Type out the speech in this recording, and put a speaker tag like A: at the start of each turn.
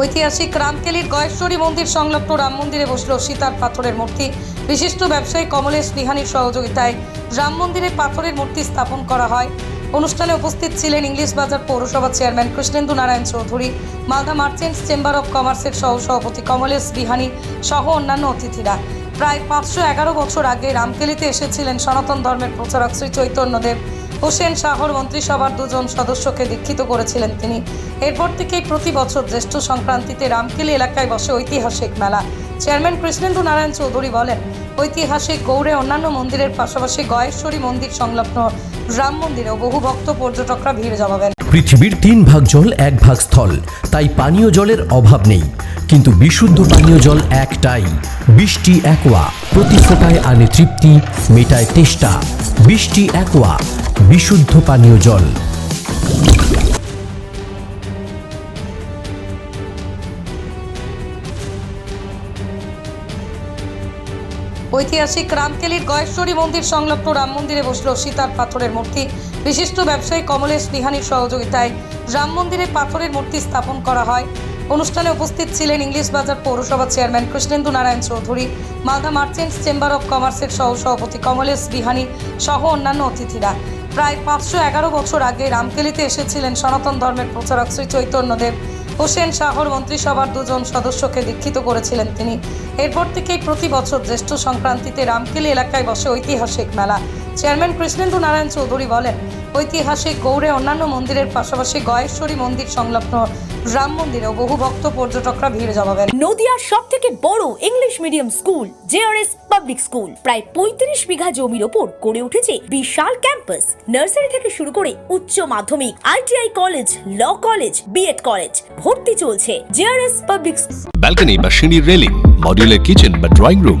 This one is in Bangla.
A: ঐতিহাসিক রামকেলির গয়েশ্বরী মন্দির সংলগ্ন রাম মন্দিরে বসল সীতার পাথরের মূর্তি। বিশিষ্ট ব্যবসায়ী কমলেশ বিহানির সহযোগিতায় রাম মন্দিরে পাথরের মূর্তি স্থাপন করা হয়। অনুষ্ঠানে উপস্থিত ছিলেন ইংলিশ বাজার পৌরসভা chairman Krishnendu Narayan Chowdhury, Malda merchants chamber of কমার্সের সহ সভাপতি কমলেশ বিহানি সহ অন্যান্য অতিথিরা। প্রায় পাঁচশো এগারো বছর আগে রামকেলিতে এসেছিলেন সনাতন ধর্মের প্রচারক শ্রী চৈতন্যদেব। হোসেন শাহর মন্ত্রিসভার দুজন সদস্যকে দীক্ষিত করেছিলেন তিনি। এরপর থেকেই প্রতি বছর জ্যেষ্ঠ সংক্রান্তিতে রামকেলি এলাকায় বসে ঐতিহাসিক মেলা। চেয়ারম্যান কৃষ্ণেন্দু নারায়ণ চৌধুরী বলেন, ঐতিহাসিক গৌড়ে অন্যান্য মন্দিরের পাশাপাশি গয়েশ্বরী মন্দির সংলগ্ন রাম মন্দিরেও বহু ভক্ত পর্যটকরা ভিড় জমাবেন।
B: পৃথিবীর তিন ভাগ জল, এক ভাগ স্থল। তাই পানীয় জলের অভাব নেই। কিন্তু বিশুদ্ধ পানীয় জল একটাই। বৃষ্টি, একোয়া। প্রতি ফোটায় আনে তৃপ্তি, মেটায় তেষ্টা। বৃষ্টি, একোয়া। বিশুদ্ধ পানীয় জল।
A: ঐতিহাসিক রামকেলির গয়েশ্বরী মন্দির সংলগ্ন রাম মন্দিরে বসল সীতার পাথরের মূর্তি। বিশিষ্ট ব্যবসায়ী কমলেশ বিহানির সহযোগিতায় রাম মন্দিরে পাথরের মূর্তি স্থাপন করা হয়। অনুষ্ঠানে উপস্থিত ছিলেন ইংলিশ বাজার পৌরসভা chairman Krishnendu Narayan Chowdhury, Malda merchants chamber of কমার্সের সহ সভাপতি কমলেশ বিহানি সহ অন্যান্য অতিথিরা। প্রায় পাঁচশো এগারো বছর আগে রামকেলিতে এসেছিলেন সনাতন ধর্মের প্রচারক শ্রী চৈতন্যদেব। হোসেন শাহর মন্ত্রিসভার দুজন সদস্যকে দীক্ষিত করেছিলেন তিনি। এরপর থেকে প্রতি বছর জ্যেষ্ঠ সংক্রান্তিতে রামকেলি এলাকায় বসে ঐতিহাসিক মেলা। চেয়ারম্যান কৃষ্ণেন্দু নারায়ণ চৌধুরী বলেন ঐতিহাসিক গৌড়ে অন্যান্য মন্দিরের পাশাপাশি গয়েশ্বরী মন্দির সংলগ্ন রাম মন্দিরেও বহু ভক্ত পর্যটকরা ভিড় জমাবেন।
C: নদিয়ার সব থেকে বড় English medium school JRS public school. প্রায় পঁয়ত্রিশ বিঘা জমির ওপর গড়ে উঠেছে বিশাল ক্যাম্পাস। নার্সারি থেকে শুরু করে উচ্চ মাধ্যমিক ITI college law college BEd college ভর্তি চলছে জেআরএস পাবলিক
D: ব্যালকনি বা সিঁড়ির রেলিং মডিউলার কিচেন বা ড্রয়িং রুম।